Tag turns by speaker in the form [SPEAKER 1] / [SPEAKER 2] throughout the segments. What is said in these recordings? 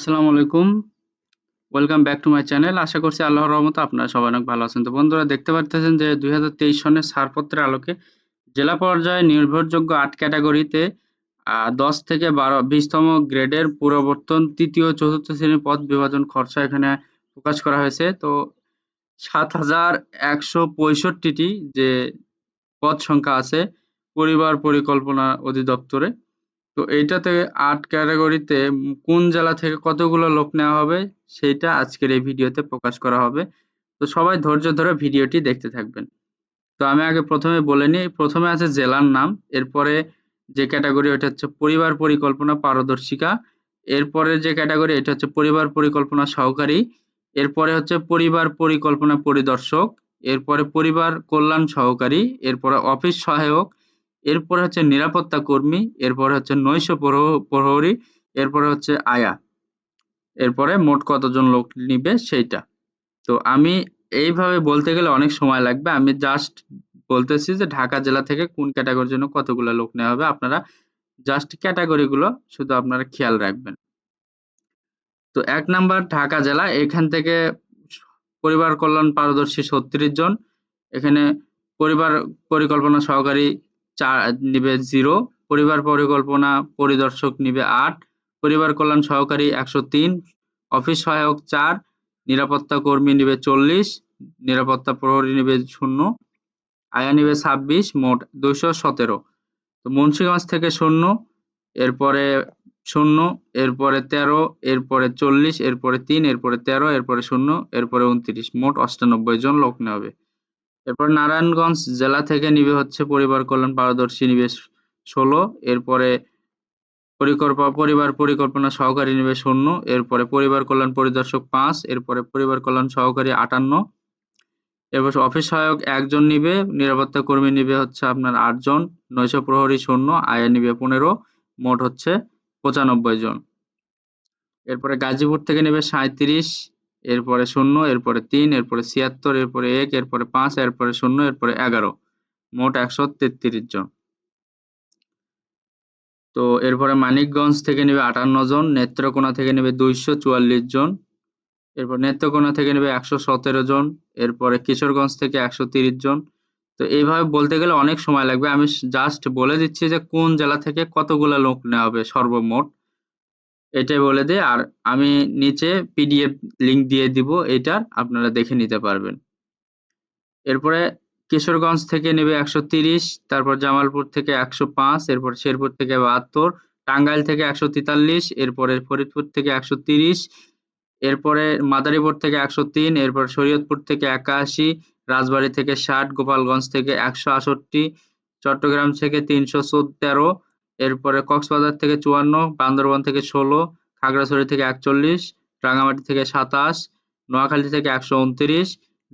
[SPEAKER 1] আসসালামু আলাইকুম। Welcome back to my channel. আশা করছি আল্লাহর রহমতে আপনারা সবাই অনেক ভালো আছেন। তো বন্ধুরা দেখতে পারতেছেন যে ২০২৩ সনের ছাড়পত্রের আলোকে জেলা পর্যায়ে নির্ভরযোগ্য ৮ ক্যাটাগরিতে ১০ থেকে ১২ ২০ তম গ্রেডের পুনর্বর্তন ৩য়, ৪র্থ শ্রেণির পদ বিভাজন খরচা এখানে প্রকাশ করা হয়েছে। তো ৭,১৬৫ টি যে পদ সংখ্যা আছে পরিবার পরিকল্পনা অধিদপ্তরে। তো এইটাতে ৮ ক্যাটাগরিতে কোন জেলা থেকে কতগুলো লোক নেওয়া হবে সেইটা আজকের এই ভিডিওতে প্রকাশ করা হবে। তো সবাই ধৈর্য ধরে ভিডিওটি দেখতে থাকবেন। তো আমি আগে প্রথমে বলে নিই, প্রথমে আছে জেলার নাম, এরপরে যে ক্যাটাগরি ওইটা হচ্ছে পরিবার পরিকল্পনা পারদর্শিকা, এরপরে যে ক্যাটাগরি এটা হচ্ছে পরিবার পরিকল্পনা সহকারী, এরপরে হচ্ছে পরিবার পরিকল্পনা পরিদর্শক, এরপরে পরিবার কল্যাণ সহকারী, এরপরে অফিস সহায়ক, এরপরে হচ্ছে নিরাপত্তা কর্মী, এরপরে হচ্ছে নৈশ প্রহরী, এরপরে হচ্ছে আয়া। এরপরে মোট কতজন লোক নিবে সেইটা। তো আমি এইভাবে বলতে গেলে অনেক সময় লাগবে। আমি জাস্ট বলতেছি যে ঢাকা জেলা থেকে কোন ক্যাটাগরির জন্য কতগুলো লোক নেওয়া হবে। আপনারা জাস্ট ক্যাটাগরিগুলো শুধু আপনারা খেয়াল রাখবেন। তো এক নাম্বার ঢাকা জেলা এখান থেকে পরিবার কল্যাণ পারদর্শী ৩৬ জন। এখানে পরিবার পরিকল্পনা সহকারী চা নিবে জিরো পরিবার পরিকল্পনা পরিদর্শক নিবে আট পরিবার কল্যাণ সহকারী ১০৩, অফিস সহায়ক চার নিরাপত্তা কর্মী নিবে ৪০, নিরাপত্তা প্রহরী নিবে শূন্য আয়া নিবে ২৬, মোট ২১৭। তো মুন্সিগঞ্জ থেকে শূন্য এরপরে শূন্য এরপরে ১৩, এরপরে ৪০, এরপরে তিন এরপরে ১৩, এরপরে শূন্য এরপরে ২৯, মোট ৯৮ জন লোক হবে। এরপর নারায়ণগঞ্জ জেলা থেকে নিবে হচ্ছে পরিবার কল্যাণ পারদর্শী নিবে ১৬, এরপরে পরিকল্পনা পরিবার পরিকল্পনা সহকারী নিবে শূন্য এরপরে পরিবার কল্যাণ পরিদর্শক পাঁচ এরপরে পরিবার কল্যাণ সহকারী ৫৮, এরপর অফিস সহায়ক একজন নিবে, নিরাপত্তা কর্মী নিবে হচ্ছে আপনার ৮ জন, নৈশ প্রহরী শূন্য আয়া নিবে ১৫, মোট হচ্ছে ৯৫ জন। এরপরে গাজীপুর থেকে নেবে ৩৭, এরপরে শূন্য এরপরে তিন এরপরে ৭৬, এরপরে এক এরপরে পাঁচ এরপরে শূন্য এরপরে ১১, মোট ১৩৩ জন। তো এরপরে মানিকগঞ্জ থেকে নেবে ৫৮ জন, নেত্রকোনা থেকে নেবে ২৪৪ জন, এরপর নেত্রকোনা থেকে নেবে ১১৭ জন, এরপরে কিশোরগঞ্জ থেকে ১৩০ জন। তো এইভাবে বলতে গেলে অনেক সময় লাগবে। আমি জাস্ট বলে দিচ্ছি যে কোন জেলা থেকে কতগুলা লোক নেওয়া হবে সর্বমোট। এটাই বলে দেই আর আমি নিচে পিডিএফ লিংক দিয়ে দিব এটার আপনারা দেখে নিতে পারবেন। এরপরে কিশোরগঞ্জ থেকে নেবে ১৩০, তারপর জামালপুর থেকে ১০৫, এরপর শেরপুর থেকে ৭২, টাঙ্গাইল থেকে ১৪৩, এরপরে ফরিদপুর থেকে ১৩০, এরপরে মাদারীপুর থেকে ১০৩, এরপর শরীয়তপুর থেকে ৮১, রাজবাড়ী থেকে ৬০, গোপালগঞ্জ থেকে ১৬৮, চট্টগ্রাম থেকে ৩১৩, এরপরে কক্সবাজার থেকে ৫৪, বান্দরবান থেকে ১৬, খাগড়াছড়ি থেকে ৪১, রাঙামাটি থেকে ২৭, নোয়াখালী থেকে ১২৯,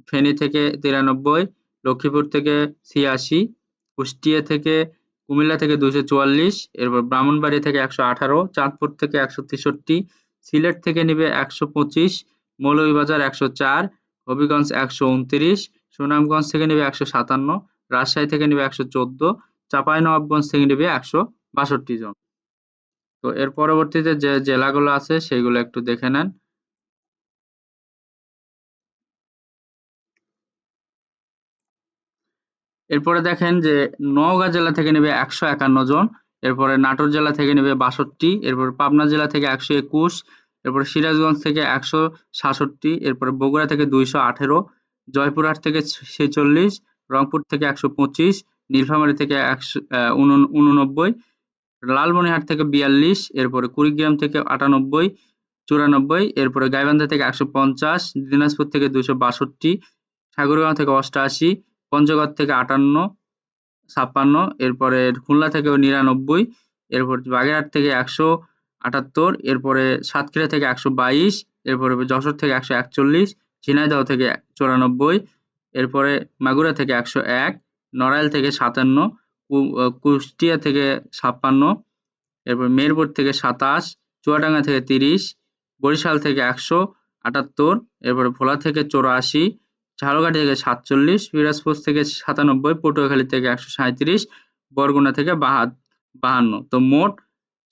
[SPEAKER 1] ফেনী থেকে ৯৩, লক্ষ্মীপুর থেকে ৮৬, কুষ্টিয়া থেকে কুমিল্লা থেকে ২৪৪, এরপর ব্রাহ্মণবাড়িয়া থেকে ১১৮, চাঁদপুর থেকে ১৬৩, সিলেট থেকে নিবে ১২৫, মৌলভীবাজার ১০৪, হবিগঞ্জ ১২৯, সুনামগঞ্জ থেকে নিবে ১৫৭, রাজশাহী থেকে নিবে ১১৪, চাঁপাইনবাবগঞ্জ থেকে নিবে ১৬২ জন। তো এর পরবর্তীতে যে জেলাগুলো আছে সেগুলো একটু দেখে নেন। এরপরে দেখেন যে নওগাঁ জেলা থেকে নেবে একশো একান্ন জন, এরপরে নাটোর জেলা থেকে নেবে বাষট্টি, এরপর পাবনা জেলা থেকে একশো একুশ, এরপর সিরাজগঞ্জ থেকে একশো সাতষট্টি, এরপরে বগুড়া থেকে দুইশো আঠেরো, জয়পুরহাট থেকে ছেচল্লিশ, রংপুর থেকে একশো পঁচিশ, নীলফামারী থেকে একশো উননব্বই, লালমনিহাট থেকে বিয়াল্লিশ, এরপরে কুড়িগ্রাম থেকে আটানব্বই, চুরানব্বই, এরপরে গাইবান্ধা থেকে একশো পঞ্চাশ, দিনাজপুর থেকে দুশো বাষট্টি, ঠাকুরগাঁও থেকে অষ্টআশি, পঞ্চগড় থেকে আটান্ন ছাপ্পান্ন এরপরে খুলনা থেকে নিরানব্বই এরপর বাগেরহাট থেকে একশো আটাত্তর এরপরে সাতক্ষীরা থেকে একশো বাইশ এরপরে যশোর থেকে একশো একচল্লিশ ঝিনাইদহ থেকে চুরানব্বই এরপরে মাগুরা থেকে একশো এক নড়াইল থেকে সাতান্ন কুষ্টিয়া থেকে ছাপ্পান্ন, এরপর মেরপুর থেকে সাতাশ, চুয়াডাঙ্গা থেকে তিরিশ, বরিশাল থেকে একশো, আটাত্তর, এরপরে ভোলা থেকে চৌরাশি, ঝালকাঠি থেকে সাতচল্লিশ, পিরাজপুর থেকে সাতানব্বই, পটুয়াখালী থেকে একশো সাঁত্রিশ বরগুনা থেকে বাহান্ন। তো মোট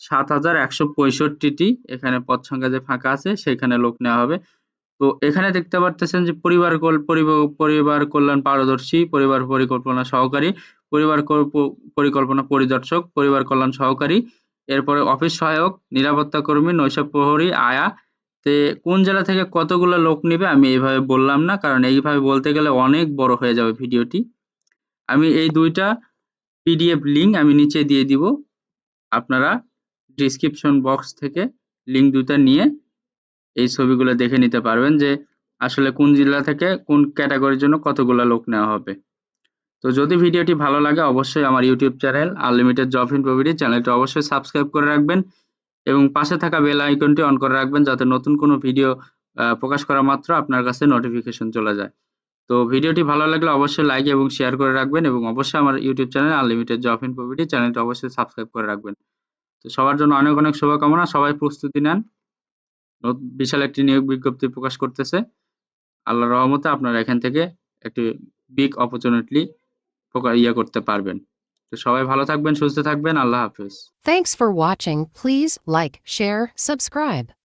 [SPEAKER 1] সাত হাজার একশো পঁয়ষট্টিটি এখানে পদ সংখ্যা যে ফাঁকা আছে, সেখানে লোক নেওয়া হবে। তো এখানে দেখতে পারতেছেন যে পরিবার পরিবার কল্যাণ পারদর্শী, পরিবার পরিকল্পনা সহকারী, পরিবার পরিকল্পনা পরিদর্শক, পরিবার কল্যাণ সহকারী, এরপরে অফিস সহায়ক, নিরাপত্তা কর্মী, নৈশব প্রহরী, আয়া। তে কোন জেলা থেকে কতগুলো লোক নিবে আমি এইভাবে বললাম না, কারণ এইভাবে বলতে গেলে অনেক বড় হয়ে যাবে ভিডিওটি। আমি এই দুইটা পিডিএফ লিঙ্ক আমি নিচে দিয়ে দিব। আপনারা ডিসক্রিপশন বক্স থেকে লিঙ্ক দুইটা নিয়ে এই ছবিগুলো দেখে নিতে পারবেন যে আসলে কোন জেলা থেকে কোন ক্যাটাগরির জন্য কতগুলো লোক নেওয়া হবে। তো যদি ভিডিওটি ভালো লাগে, অবশ্যই আমার YouTube channel unlimited job in প্রভিডি চ্যানেলটি অবশ্যই সাবস্ক্রাইব করে রাখবেন এবং পাশে থাকা বেল আইকনটি অন করে রাখবেন যাতে নতুন কোনো ভিডিও প্রকাশ করা মাত্র আপনার কাছে নোটিফিকেশন চলে যায়। তো ভিডিওটি ভালো লাগলে অবশ্যই লাইক এবং শেয়ার করে রাখবেন এবং অবশ্যই আমার YouTube channel unlimited job in প্রভিডি চ্যানেলটি অবশ্যই সাবস্ক্রাইব করে রাখবেন। তো সবার জন্য অনেক অনেক শুভকামনা, সবাই প্রস্তুতি নেন। বিশাল একটি নিয়োগ বিজ্ঞপ্তি প্রকাশ করতেছে। আল্লাহ রহমতে আপনারা এখান থেকে একটি বিগ অপরচুনিটি ইয়ে করতে পারবেন। তো সবাই ভালো থাকবেন, সুস্থ থাকবেন, আল্লাহ হাফেজ।
[SPEAKER 2] Thanks for watching please like share subscribe.